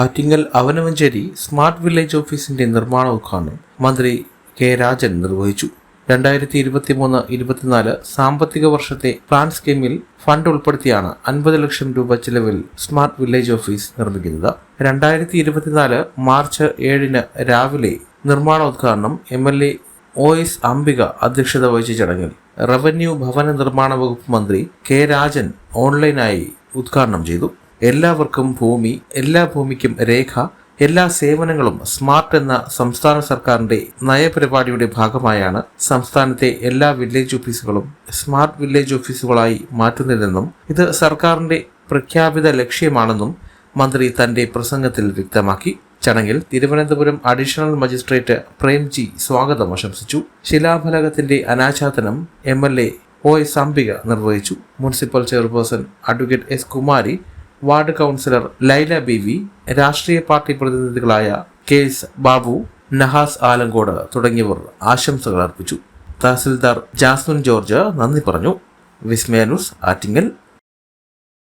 Attingal Avanavanchery smart village ഓഫീസിന്റെ നിർമ്മാണ ഉദ്ഘാടനം മന്ത്രി കെ രാജൻ നിർവഹിച്ചു. രണ്ടായിരത്തി ഇരുപത്തിമൂന്ന് ഇരുപത്തിനാല് സാമ്പത്തിക വർഷത്തെ പ്ലാൻ സ്കീമിൽ ഫണ്ട് ഉൾപ്പെടുത്തിയാണ് അൻപത് ലക്ഷം രൂപ ചിലവിൽ സ്മാർട്ട് വില്ലേജ് ഓഫീസ് നിർമ്മിക്കുന്നത്. രണ്ടായിരത്തി ഇരുപത്തിനാല് മാർച്ച് ഏഴിന് രാവിലെ നിർമ്മാണോദ്ഘാടനം M L A O S Ambika അധ്യക്ഷത വഹിച്ച ചടങ്ങിൽ റവന്യൂ ഭവന നിർമ്മാണ വകുപ്പ് മന്ത്രി കെ രാജൻ ഓൺലൈനായി ഉദ്ഘാടനം ചെയ്തു. എല്ലാവർക്കും ഭൂമി എല്ലാ ഭൂമിക്കും രേഖ എല്ലാ സേവനങ്ങളും സ്മാർട്ട് എന്ന സംസ്ഥാന സർക്കാരിന്റെ നയപരിപാടിയുടെ ഭാഗമായാണ് സംസ്ഥാനത്തെ എല്ലാ വില്ലേജ് ഓഫീസുകളും സ്മാർട്ട് വില്ലേജ് ഓഫീസുകളായി മാറ്റുന്നതെന്നും ഇത് സർക്കാരിന്റെ പ്രഖ്യാപിത ലക്ഷ്യമാണെന്നും മന്ത്രി തന്റെ പ്രസംഗത്തിൽ വ്യക്തമാക്കി. ചടങ്ങിൽ തിരുവനന്തപുരം അഡീഷണൽ മജിസ്ട്രേറ്റ് പ്രേംജി സ്വാഗതം ആശംസിച്ചു. ശിലാഫലകത്തിന്റെ അനാച്ഛാദനം M L A O S Ambika നിർവഹിച്ചു. Municipal chairperson advocate S Kumari ward councillor Laila Beevi രാഷ്ട്രീയ പാർട്ടി പ്രതിനിധികളായ കെ എസ് ബാബു നഹാസ് ആലങ്കോട് തുടങ്ങിയവർ ആശംസകൾ അർപ്പിച്ചു. തഹസിൽദാർ ജാസ്മിൻ ജോർജ് നന്ദി പറഞ്ഞു. വിസ്മയ ന്യൂസ് ആറ്റിങ്ങൽ.